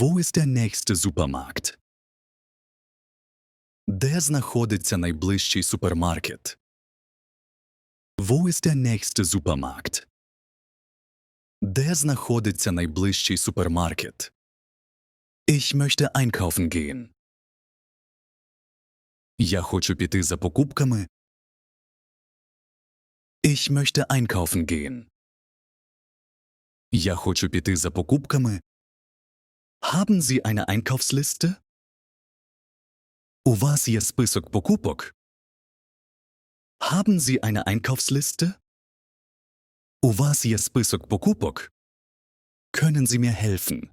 Wo ist der nächste Supermarkt? Де знаходиться найближчий супермаркет? Wo ist der nächste Supermarkt? Де знаходиться найближчий супермаркет? Ich möchte einkaufen gehen. Я хочу піти за покупками. Ich möchte einkaufen gehen. Я хочу піти за покупками. Haben Sie eine Einkaufsliste? У вас є список покупок? Haben Sie eine Einkaufsliste? У вас є список покупок? Können Sie mir helfen?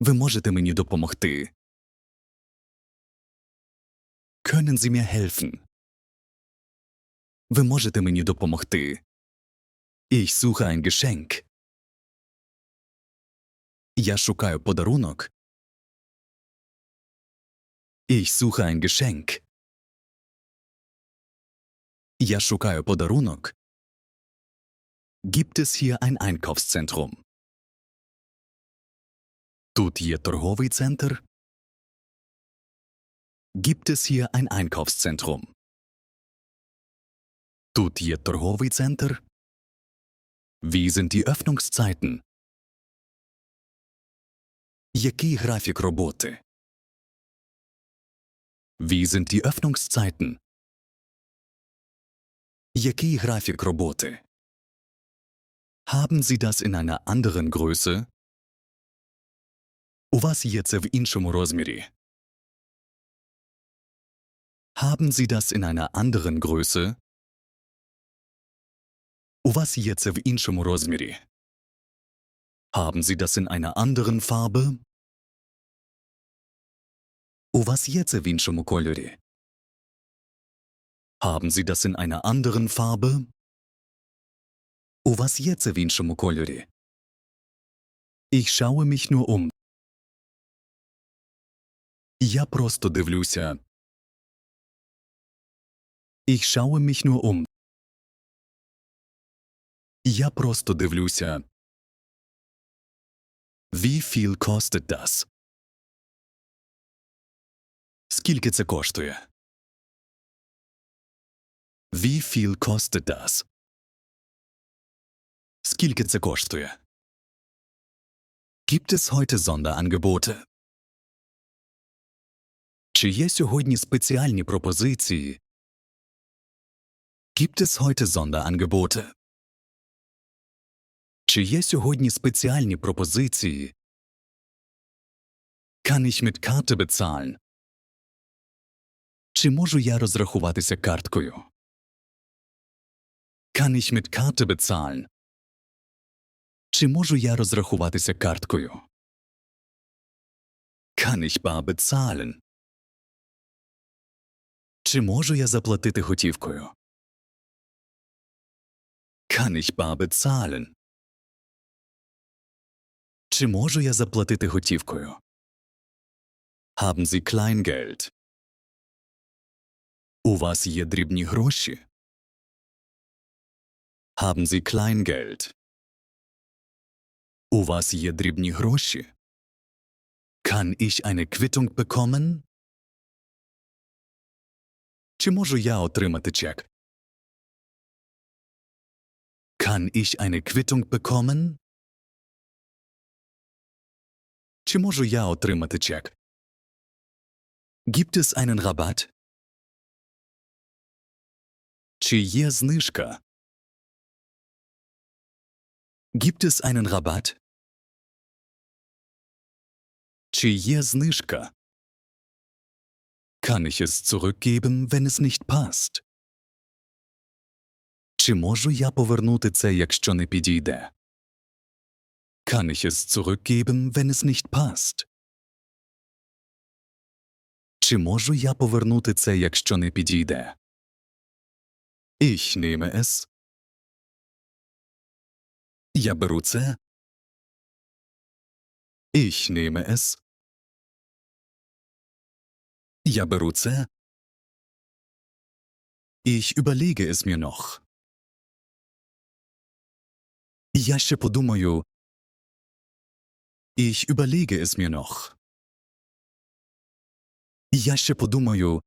Ви можете мені допомогти? Können Sie mir helfen? Ви можете мені допомогти? Ich suche ein Geschenk. Я шукаю подарунок. Ich suche ein Geschenk. Я шукаю подарунок. Gibt es hier ein Einkaufszentrum? Тут є торговий центр. Gibt es hier ein Einkaufszentrum? Тут є торговий центр. Wie sind die Öffnungszeiten? Який графік роботи? Wie sind die Öffnungszeiten? Який графік роботи? Haben Sie das in einer anderen Größe? У вас є це в іншому розмірі. Haben Sie das in einer anderen Größe? У вас є це в іншому розмірі. Haben Sie das in einer anderen Farbe? У вас є це в іншому кольорі. Haben Sie das in einer anderen Farbe? У вас є це в іншому кольорі. Ich schaue mich nur um. Я просто дивлюся. Ich schaue mich nur um. Я просто дивлюся. Wie viel kostet das? Скільки це коштує? Wie viel kostet das? Скільки це коштує? Gibt es heute Sonderangebote? Чи є сьогодні спеціальні пропозиції? Gibt es heute Sonderangebote? Чи є сьогодні спеціальні пропозиції? Kann ich mit Karte bezahlen? Чи можу я розрахуватися карткою? Kann ich mit Karte bezahlen? Чи можу я розрахуватися карткою? Kann ich bar bezahlen? Чи можу я заплатити готівкою? Kann ich bar bezahlen? Чи можу я заплатити готівкою? Haben Sie Kleingeld? У вас є дрібні гроші? Haben Sie Kleingeld? У вас є дрібні гроші? Kann ich eine Quittung bekommen? Чи можу я отримати чек? Kann ich eine Quittung bekommen? Чи можу я отримати чек? Gibt es einen Rabatt? Чи є знижка? Gibt es einen Rabatt? Чи є знижка? Kann ich es zurückgeben, wenn es nicht passt? Чи можу я повернути це, якщо не підійде? Kann ich es zurückgeben, wenn es nicht passt? Чи можу я повернути це, якщо не підійде? Ich nehme es. Я беру це. Ich nehme es. Я беру це. Ich überlege es mir noch. Я ще подумаю. Ich überlege es mir noch. Я ще подумаю,